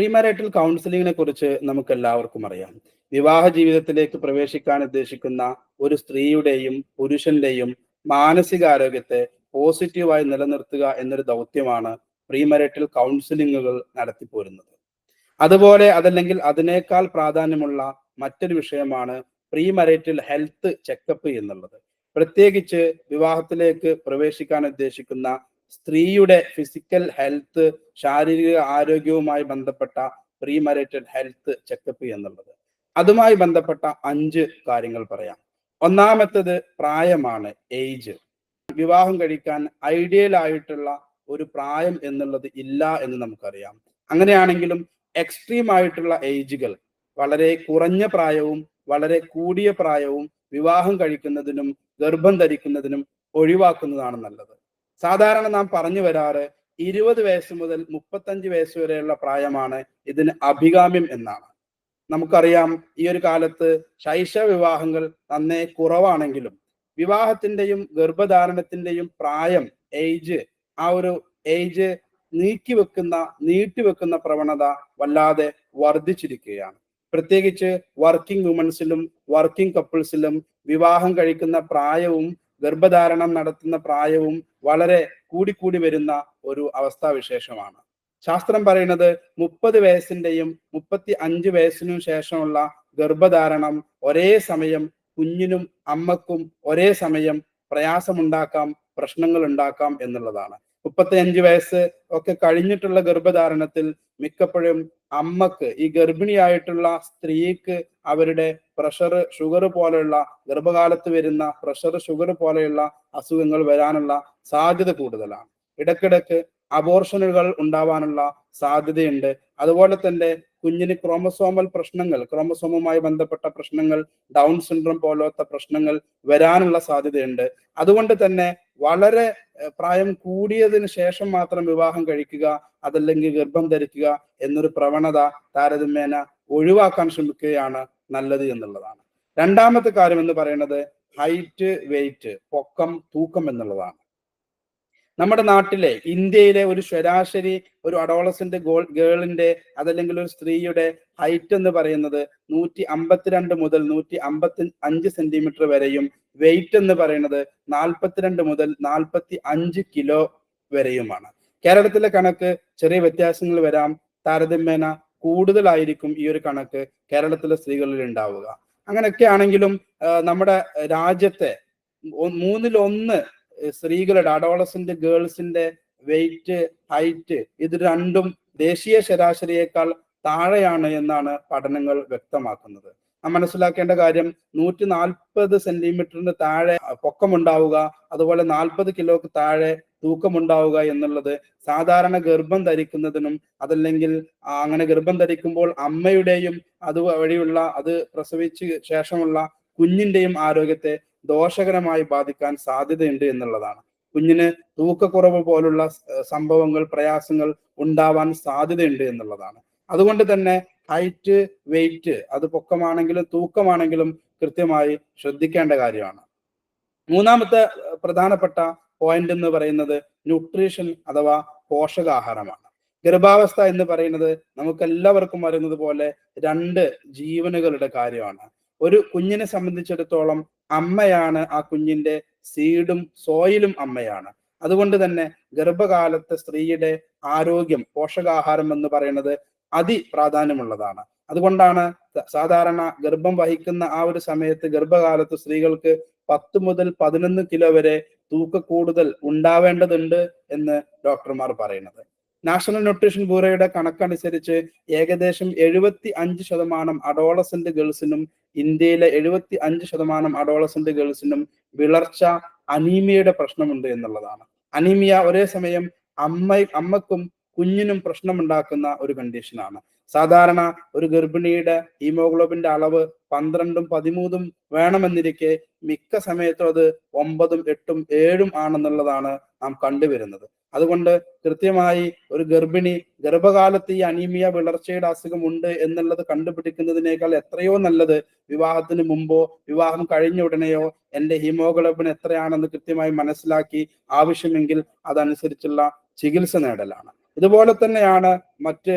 പ്രീമാരൈറ്റൽ കൗൺസിലിങ്ങിനെ കുറിച്ച് നമുക്ക് എല്ലാവർക്കും അറിയാം. വിവാഹ ജീവിതത്തിലേക്ക് പ്രവേശിക്കാൻ ഉദ്ദേശിക്കുന്ന ഒരു സ്ത്രീയുടെയും പുരുഷന്റെയും മാനസികാരോഗ്യത്തെ പോസിറ്റീവായി നിലനിർത്തുക എന്നൊരു ദൗത്യമാണ് പ്രീമരൈറ്റൽ കൗൺസിലിങ്ങുകൾ നടത്തിപ്പോരുന്നത്. അതുപോലെ അതല്ലെങ്കിൽ അതിനേക്കാൾ പ്രാധാന്യമുള്ള മറ്റൊരു വിഷയമാണ് പ്രീമരൈറ്റൽ ഹെൽത്ത് ചെക്കപ്പ് എന്നുള്ളത്. പ്രത്യേകിച്ച് വിവാഹത്തിലേക്ക് പ്രവേശിക്കാൻ ഉദ്ദേശിക്കുന്ന സ്ത്രീയുടെ ഫിസിക്കൽ ഹെൽത്ത് ശാരീരിക ആരോഗ്യവുമായി ബന്ധപ്പെട്ട പ്രീമരേറ്റഡ് ഹെൽത്ത് ചെക്കപ്പ് എന്നുള്ളത്. അതുമായി ബന്ധപ്പെട്ട അഞ്ച് കാര്യങ്ങൾ പറയാം. ഒന്നാമത്തത് പ്രായമാണ് ഏജ് വിവാഹം കഴിക്കാൻ ഐഡിയൽ ആയിട്ടുള്ള ഒരു പ്രായം എന്നുള്ളത് ഇല്ല എന്ന് നമുക്കറിയാം. അങ്ങനെയാണെങ്കിലും എക്സ്ട്രീം ആയിട്ടുള്ള ഏജുകൾ വളരെ കുറഞ്ഞ പ്രായവും വളരെ കൂടിയ പ്രായവും വിവാഹം കഴിക്കുന്നതിനും ഗർഭം ധരിക്കുന്നതിനും ഒഴിവാക്കുന്നതാണ് നല്ലത്. സാധാരണ നാം പറഞ്ഞു വരാറ് ഇരുപത് വയസ്സ് മുതൽ മുപ്പത്തഞ്ച് വയസ്സ് വരെയുള്ള പ്രായമാണ് ഇതിന് അഭികാമ്യം എന്നാണ്. നമുക്കറിയാം ഈ ഒരു കാലത്ത് ശൈശവ വിവാഹങ്ങൾ നന്നേ കുറവാണെങ്കിലും വിവാഹത്തിന്റെയും ഗർഭധാരണത്തിന്റെയും പ്രായം ഏജ് ആ ഒരു ഏജ് നീക്കി വെക്കുന്ന നീട്ടിവെക്കുന്ന പ്രവണത വല്ലാതെ വർദ്ധിച്ചിരിക്കുകയാണ്. പ്രത്യേകിച്ച് വർക്കിംഗ് വുമൻസിലും വർക്കിംഗ് കപ്പിൾസിലും വിവാഹം കഴിക്കുന്ന പ്രായവും ഗർഭധാരണം നടത്തുന്ന പ്രായവും വളരെ കൂടിക്കൂടി വരുന്ന ഒരു അവസ്ഥാവിശേഷമാണ്. ശാസ്ത്രം പറയുന്നത് മുപ്പത് വയസ്സിന്റെയും മുപ്പത്തി അഞ്ച് വയസ്സിനും ശേഷമുള്ള ഗർഭധാരണം ഒരേ സമയം കുഞ്ഞിനും അമ്മക്കും ഒരേ സമയം പ്രയാസമുണ്ടാക്കാം പ്രശ്നങ്ങൾ ഉണ്ടാക്കാം എന്നുള്ളതാണ്. മുപ്പത്തി അഞ്ച് വയസ്സ് ഒക്കെ കഴിഞ്ഞിട്ടുള്ള ഗർഭധാരണത്തിൽ മിക്കപ്പോഴും അമ്മയ്ക്ക് ഈ ഗർഭിണിയായിട്ടുള്ള സ്ത്രീക്ക് അവരുടെ പ്രഷർ ഷുഗർ പോലെയുള്ള ഗർഭകാലത്ത് വരുന്ന പ്രഷർ ഷുഗർ പോലെയുള്ള അസുഖങ്ങൾ വരാനുള്ള സാധ്യത കൂടുതലാണ്. ഇടക്കിടക്ക് അബോർഷനുകൾ ഉണ്ടാവാനുള്ള സാധ്യതയുണ്ട്. അതുപോലെ തന്നെ കുഞ്ഞിന് ക്രോമസോമൽ പ്രശ്നങ്ങൾ ക്രോമസോമുമായി ബന്ധപ്പെട്ട പ്രശ്നങ്ങൾ ഡൗൺ സിൻഡ്രോം പോലത്തെ പ്രശ്നങ്ങൾ വരാനുള്ള സാധ്യതയുണ്ട്. അതുകൊണ്ട് തന്നെ വളരെ പ്രായം കൂടിയതിന് ശേഷം മാത്രം വിവാഹം കഴിക്കുക അതല്ലെങ്കിൽ ഗർഭം ധരിക്കുക എന്നൊരു പ്രവണത താരതമ്യേന ഒഴിവാക്കാൻ ശ്രമിക്കുകയാണ് നല്ലത് എന്നുള്ളതാണ്. രണ്ടാമത്തെ കാര്യം എന്ന് പറയുന്നത് ഹൈറ്റ് വെയിറ്റ് പൊക്കം തൂക്കം എന്നുള്ളതാണ്. നമ്മുടെ നാട്ടിലെ ഇന്ത്യയിലെ ഒരു ശരാശരി ഒരു അഡോളസിന്റെ ഗോൾ ഗേളിന്റെ അതല്ലെങ്കിൽ ഒരു സ്ത്രീയുടെ ഹൈറ്റ് എന്ന് പറയുന്നത് നൂറ്റി അമ്പത്തിരണ്ട് മുതൽ നൂറ്റി അമ്പത്തി അഞ്ച് സെന്റിമീറ്റർ വരെയും വെയിറ്റ് എന്ന് പറയുന്നത് നാൽപ്പത്തിരണ്ട് മുതൽ നാൽപ്പത്തി അഞ്ച് കിലോ വരെയുമാണ്. കേരളത്തിലെ കണക്ക് ചെറിയ വ്യത്യാസങ്ങൾ വരാം. താരതമ്യേന കൂടുതലായിരിക്കും ഈ ഒരു കണക്ക് കേരളത്തിലെ സ്ത്രീകളിൽ ഉണ്ടാവുക. അങ്ങനെയൊക്കെ ആണെങ്കിലും നമ്മുടെ രാജ്യത്തെ മൂന്നിൽ ഒന്ന് സ്ത്രീകളുടെ അഡോളസിന്റെ ഗേൾസിന്റെ വെയിറ്റ് ഹൈറ്റ് ഇത് രണ്ടും ദേശീയ ശരാശരിയേക്കാൾ താഴെയാണ് എന്നാണ് പഠനങ്ങൾ വ്യക്തമാക്കുന്നത്. മനസ്സിലാക്കേണ്ട കാര്യം നൂറ്റി നാൽപ്പത് സെന്റിമീറ്ററിന് താഴെ പൊക്കമുണ്ടാവുക അതുപോലെ നാൽപ്പത് കിലോക്ക് താഴെ തൂക്കമുണ്ടാവുക എന്നുള്ളത് സാധാരണ ഗർഭം ധരിക്കുന്നതിനും അതല്ലെങ്കിൽ അങ്ങനെ ഗർഭം ധരിക്കുമ്പോൾ അമ്മയുടെയും അത് വഴിയുള്ള അത് പ്രസവിച്ച് ശേഷമുള്ള കുഞ്ഞിന്റെയും ആരോഗ്യത്തെ ദോഷകരമായി ബാധിക്കാൻ സാധ്യതയുണ്ട് എന്നുള്ളതാണ്. കുഞ്ഞിന് തൂക്കക്കുറവ് പോലുള്ള സംഭവങ്ങൾ പ്രയാസങ്ങൾ ഉണ്ടാവാൻ സാധ്യതയുണ്ട് എന്നുള്ളതാണ്. അതുകൊണ്ട് തന്നെ ഹൈറ്റ് വെയിറ്റ് അത് പൊക്കമാണെങ്കിലും തൂക്കമാണെങ്കിലും കൃത്യമായി ശ്രദ്ധിക്കേണ്ട കാര്യമാണ്. മൂന്നാമത്തെ പ്രധാനപ്പെട്ട പോയിന്റ് എന്ന് പറയുന്നത് ന്യൂട്രീഷൻ അഥവാ പോഷകാഹാരമാണ്. ഗർഭാവസ്ഥ എന്ന് പറയുന്നത് നമുക്ക് എല്ലാവർക്കും അറിയുന്നത് പോലെ രണ്ട് ജീവനുകളുടെ കാര്യമാണ്. ഒരു കുഞ്ഞിനെ സംബന്ധിച്ചിടത്തോളം അമ്മയാണ് ആ കുഞ്ഞിന്റെ സീഡും സോയിലും അമ്മയാണ്. അതുകൊണ്ട് തന്നെ ഗർഭകാലത്ത് സ്ത്രീയുടെ ആരോഗ്യം പോഷകാഹാരം എന്ന് പറയുന്നത് അതിപ്രാധാന്യമുള്ളതാണ്. അതുകൊണ്ടാണ് സാധാരണ ഗർഭം വഹിക്കുന്ന ആ ഒരു സമയത്ത് ഗർഭകാലത്ത് സ്ത്രീകൾക്ക് പത്ത് മുതൽ പതിനൊന്ന് കിലോ വരെ തൂക്ക കൂടുതൽ ഉണ്ടാവേണ്ടതുണ്ട് എന്ന് ഡോക്ടർമാർ പറയുന്നത്. നാഷണൽ ന്യൂട്രീഷൻ ബ്യൂറോയുടെ കണക്കനുസരിച്ച് ഏകദേശം എഴുപത്തി അഞ്ച് ശതമാനം അഡോളസന്റ് ഗേൾസിനും ഇന്ത്യയിലെ എഴുപത്തി അഞ്ച് ശതമാനം അഡോളസന്റ് ഗേൾസിനും വിളർച്ച അനീമിയയുടെ പ്രശ്നമുണ്ട് എന്നുള്ളതാണ്. അനീമിയ ഒരേ സമയം അമ്മ അമ്മക്കും കുഞ്ഞിനും പ്രശ്നമുണ്ടാക്കുന്ന ഒരു കണ്ടീഷനാണ് സാധാരണ ഒരു ഗർഭിണിയുടെ ഹീമോഗ്ലോബിന്റെ അളവ് പന്ത്രണ്ടും പതിമൂന്നും വേണമെന്നിരിക്കെ മിക്ക സമയത്തും അത് ഒമ്പതും എട്ടും ഏഴും ആണെന്നുള്ളതാണ് നാം കണ്ടുവരുന്നത്. അതുകൊണ്ട് കൃത്യമായി ഒരു ഗർഭിണി ഗർഭകാലത്ത് ഈ അനീമിയ വിളർച്ചയുടെ അസുഖം ഉണ്ട് എന്നുള്ളത് കണ്ടുപിടിക്കുന്നതിനേക്കാൾ എത്രയോ നല്ലത് വിവാഹത്തിന് മുമ്പോ വിവാഹം കഴിഞ്ഞ ഉടനെയോ എന്റെ ഹീമോഗ്ലോബിൻ എത്രയാണെന്ന് കൃത്യമായി മനസ്സിലാക്കി ആവശ്യമെങ്കിൽ അതനുസരിച്ചുള്ള ചികിത്സ നേടലാണ്. ഇതുപോലെ തന്നെയാണ് മറ്റ്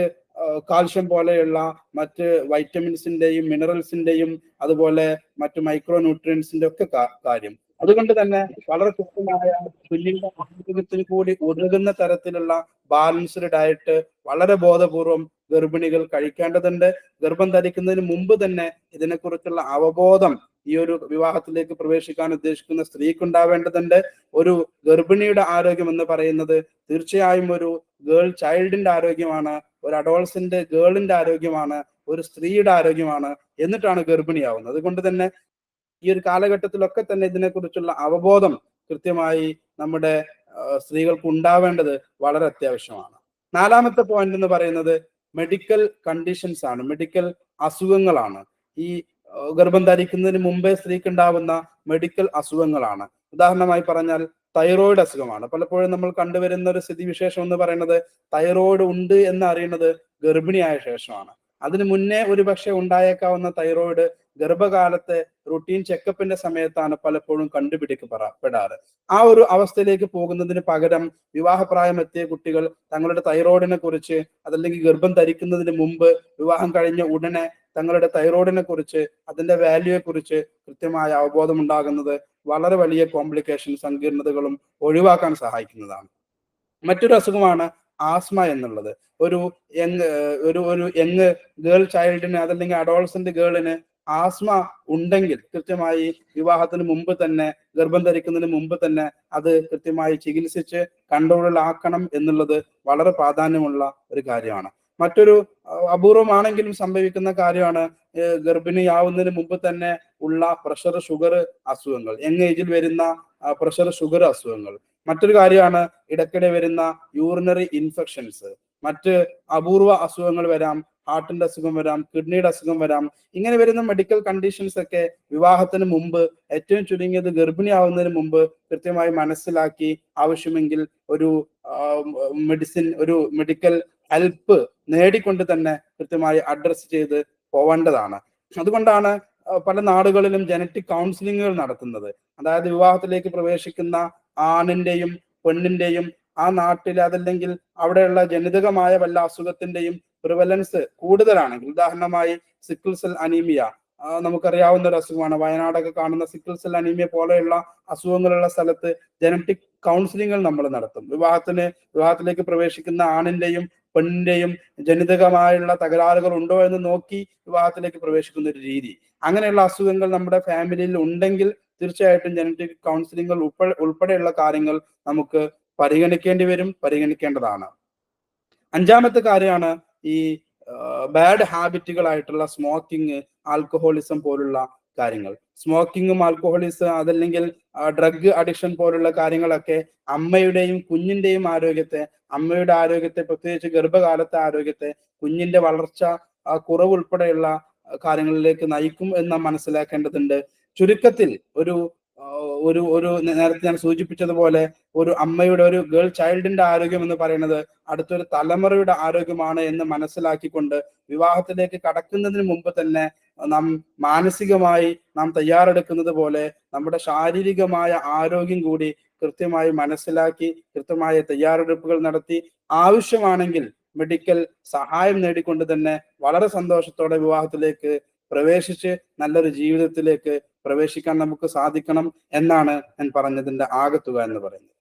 കാൽഷ്യം പോലെയുള്ള മറ്റ് വൈറ്റമിൻസിന്റെയും മിനറൽസിന്റെയും അതുപോലെ മറ്റ് മൈക്രോ ന്യൂട്രിയൻസിന്റെ ഒക്കെ കാര്യം. അതുകൊണ്ട് തന്നെ വളരെ കൃത്യമായ കുഞ്ഞിന്റെ ആരോഗ്യത്തിന് കൂടി ഉതകുന്ന തരത്തിലുള്ള ബാലൻസ്ഡ് ഡയറ്റ് വളരെ ബോധപൂർവം ഗർഭിണികൾ കഴിക്കേണ്ടതുണ്ട്. ഗർഭം ധരിക്കുന്നതിന് മുമ്പ് തന്നെ ഇതിനെക്കുറിച്ചുള്ള അവബോധം ഈ ഒരു വിവാഹത്തിലേക്ക് പ്രവേശിക്കാൻ ഉദ്ദേശിക്കുന്ന സ്ത്രീക്ക് ഉണ്ടാവേണ്ടതുണ്ട് ഒരു ഗർഭിണിയുടെ ആരോഗ്യം എന്ന് പറയുന്നത് തീർച്ചയായും ഒരു ഗേൾ ചൈൽഡിന്റെ ആരോഗ്യമാണ് ഒരു അഡോൾസിന്റെ ഗേളിന്റെ ആരോഗ്യമാണ് ഒരു സ്ത്രീയുടെ ആരോഗ്യമാണ് എന്നിട്ടാണ് ഗർഭിണിയാവുന്നത്. അതുകൊണ്ട് തന്നെ ഈ ഒരു കാലഘട്ടത്തിലൊക്കെ തന്നെ ഇതിനെക്കുറിച്ചുള്ള അവബോധം കൃത്യമായി നമ്മുടെ സ്ത്രീകൾക്ക് ഉണ്ടാവേണ്ടത് വളരെ അത്യാവശ്യമാണ്. നാലാമത്തെ പോയിന്റ് എന്ന് പറയുന്നത് മെഡിക്കൽ കണ്ടീഷൻസ് ആണ് മെഡിക്കൽ അസുഖങ്ങളാണ്. ഈ ഗർഭം ധരിക്കുന്നതിന് മുമ്പേ സ്ത്രീക്ക് ഉണ്ടാവുന്ന മെഡിക്കൽ അസുഖങ്ങളാണ്. ഉദാഹരണമായി പറഞ്ഞാൽ തൈറോയിഡ് അസുഖമാണ്. പലപ്പോഴും നമ്മൾ കണ്ടുവരുന്ന ഒരു സ്ഥിതിവിശേഷം എന്ന് പറയുന്നത് തൈറോയിഡ് ഉണ്ട് എന്ന് അറിയുന്നത് ഗർഭിണിയായ ശേഷമാണ്. അതിനു മുന്നേ ഒരു പക്ഷേ ഉണ്ടായേക്കാവുന്ന തൈറോയിഡ് ഗർഭകാലത്തെ റുട്ടീൻ ചെക്കപ്പിന്റെ സമയത്താണ് പലപ്പോഴും കണ്ടുപിടിക്കപ്പെടാറ്. ആ ഒരു അവസ്ഥയിലേക്ക് പോകുന്നതിന് പകരം വിവാഹപ്രായം എത്തിയ കുട്ടികൾ തങ്ങളുടെ തൈറോയിഡിനെ കുറിച്ച് അതല്ലെങ്കിൽ ഗർഭം ധരിക്കുന്നതിന് മുമ്പ് വിവാഹം കഴിഞ്ഞ ഉടനെ തങ്ങളുടെ തൈറോയിഡിനെ കുറിച്ച് അതിന്റെ വാല്യൂയെ കുറിച്ച് കൃത്യമായ അവബോധം ഉണ്ടാകുന്നത് വളരെ വലിയ കോംപ്ലിക്കേഷൻ സങ്കീർണതകളും ഒഴിവാക്കാൻ സഹായിക്കുന്നതാണ്. മറ്റൊരു അസുഖമാണ് ആസ്മ എന്നുള്ളത്. ഒരു യങ് ഒരു ഒരു യങ് ഗേൾ ചൈൽഡിന് അതല്ലെങ്കിൽ അഡോൾസന്റ് ഗേളിന് ആസ്മ ഉണ്ടെങ്കിൽ കൃത്യമായി വിവാഹത്തിന് മുമ്പ് തന്നെ ഗർഭം ധരിക്കുന്നതിന് മുമ്പ് തന്നെ അത് കൃത്യമായി ചികിത്സിച്ച് കൺട്രോളിലാക്കണം എന്നുള്ളത് വളരെ പ്രാധാന്യമുള്ള ഒരു കാര്യമാണ്. മറ്റൊരു അപൂർവമാണെങ്കിലും സംഭവിക്കുന്ന കാര്യമാണ് ഗർഭിണിയാവുന്നതിന് മുമ്പ് തന്നെ ഉള്ള പ്രഷർ ഷുഗർ അസുഖങ്ങൾ. യങ് ഏജിൽ വരുന്ന പ്രഷർ ഷുഗർ അസുഖങ്ങൾ. മറ്റൊരു കാര്യമാണ് ഇടയ്ക്കിടെ വരുന്ന യൂറിനറി ഇൻഫെക്ഷൻസ് മറ്റ് അപൂർവ അസുഖങ്ങൾ വരാം ഹാർട്ടിന്റെ അസുഖം വരാം കിഡ്നിയുടെ അസുഖം വരാം. ഇങ്ങനെ വരുന്ന മെഡിക്കൽ കണ്ടീഷൻസ് ഒക്കെ വിവാഹത്തിന് മുമ്പ് ഏറ്റവും ചുരുങ്ങിയത് ഗർഭിണിയാവുന്നതിന് മുമ്പ് കൃത്യമായി മനസ്സിലാക്കി ആവശ്യമെങ്കിൽ ഒരു മെഡിസിൻ ഒരു മെഡിക്കൽ ഹെൽപ്പ് നേടിക്കൊണ്ട് തന്നെ കൃത്യമായി അഡ്രസ്സ് ചെയ്ത് പോവേണ്ടതാണ്. അതുകൊണ്ടാണ് പല നാടുകളിലും ജനറ്റിക് കൗൺസിലിങ്ങുകൾ നടത്തുന്നത്. അതായത് വിവാഹത്തിലേക്ക് പ്രവേശിക്കുന്ന ആണിന്റെയും പെണ്ണിന്റെയും ആ നാട്ടിൽ അതല്ലെങ്കിൽ അവിടെയുള്ള ജനിതകമായ വല്ല അസുഖത്തിന്റെയും പ്രിവലൻസ് കൂടുതലാണെങ്കിൽ ഉദാഹരണമായി സിക്കിൾ സെൽ അനീമിയ നമുക്കറിയാവുന്ന ഒരു അസുഖമാണ്. വയനാടൊക്കെ കാണുന്ന സിക്കിൾ സെൽ അനീമിയ പോലെയുള്ള അസുഖങ്ങളുള്ള സ്ഥലത്ത് ജനറ്റിക് കൗൺസിലിങ്ങുകൾ നമ്മൾ നടത്തും. വിവാഹത്തിന് വിവാഹത്തിലേക്ക് പ്രവേശിക്കുന്ന ആണിന്റെയും പെണ്ണിന്റെയും ജനിതകമായുള്ള തകരാറുകൾ ഉണ്ടോ എന്ന് നോക്കി വിവാഹത്തിലേക്ക് പ്രവേശിക്കുന്ന ഒരു രീതി. അങ്ങനെയുള്ള അസുഖങ്ങൾ നമ്മുടെ ഫാമിലിയിൽ ഉണ്ടെങ്കിൽ തീർച്ചയായിട്ടും ജനറ്റിക് കൗൺസിലിംഗ് ഉൾപ്പെടെ ഉൾപ്പെടെയുള്ള കാര്യങ്ങൾ നമുക്ക് പരിഗണിക്കേണ്ടി വരും പരിഗണിക്കേണ്ടതാണ്. അഞ്ചാമത്തെ കാര്യമാണ് ഈ ബാഡ് ഹാബിറ്റുകളായിട്ടുള്ള സ്മോക്കിംഗ് ആൽക്കഹോളിസം പോലുള്ള കാര്യങ്ങൾ. സ്മോക്കിങ്ങും ആൽക്കഹോളിസം അതല്ലെങ്കിൽ ഡ്രഗ് അഡിക്ഷൻ പോലുള്ള കാര്യങ്ങളൊക്കെ അമ്മയുടെയും കുഞ്ഞിന്റെയും ആരോഗ്യത്തെ അമ്മയുടെ ആരോഗ്യത്തെ പ്രത്യേകിച്ച് ഗർഭകാലത്തെ ആരോഗ്യത്തെ കുഞ്ഞിന്റെ വളർച്ച കുറവ് ഉൾപ്പെടെയുള്ള കാര്യങ്ങളിലേക്ക് നയിക്കും എന്ന് മനസ്സിലാക്കേണ്ടതുണ്ട്. ചുരുക്കത്തിൽ ഒരു ഒരു ഒരു നേരത്തെ ഞാൻ സൂചിപ്പിച്ചതുപോലെ ഒരു അമ്മയുടെ ഒരു ഗേൾ ചൈൽഡിന്റെ ആരോഗ്യം എന്ന് പറയുന്നത് അടുത്തൊരു തലമുറയുടെ ആരോഗ്യമാണ് എന്ന് മനസ്സിലാക്കിക്കൊണ്ട് വിവാഹത്തിലേക്ക് കടക്കുന്നതിന് മുമ്പ് തന്നെ നാം മാനസികമായി നാം തയ്യാറെടുക്കുന്നത് പോലെ നമ്മുടെ ശാരീരികമായ ആരോഗ്യം കൂടി കൃത്യമായി മനസ്സിലാക്കി കൃത്യമായ തയ്യാറെടുപ്പുകൾ നടത്തി ആവശ്യമാണെങ്കിൽ മെഡിക്കൽ സഹായം നേടിക്കൊണ്ട് തന്നെ വളരെ സന്തോഷത്തോടെ വിവാഹത്തിലേക്ക് പ്രവേശിച്ച് നല്ലൊരു ജീവിതത്തിലേക്ക് പ്രവേശിക്കാൻ നമുക്ക് സാധിക്കണം എന്നാണ് ഞാൻ പറഞ്ഞതിന്റെ ആകത്തുക എന്ന് പറയുന്നത്.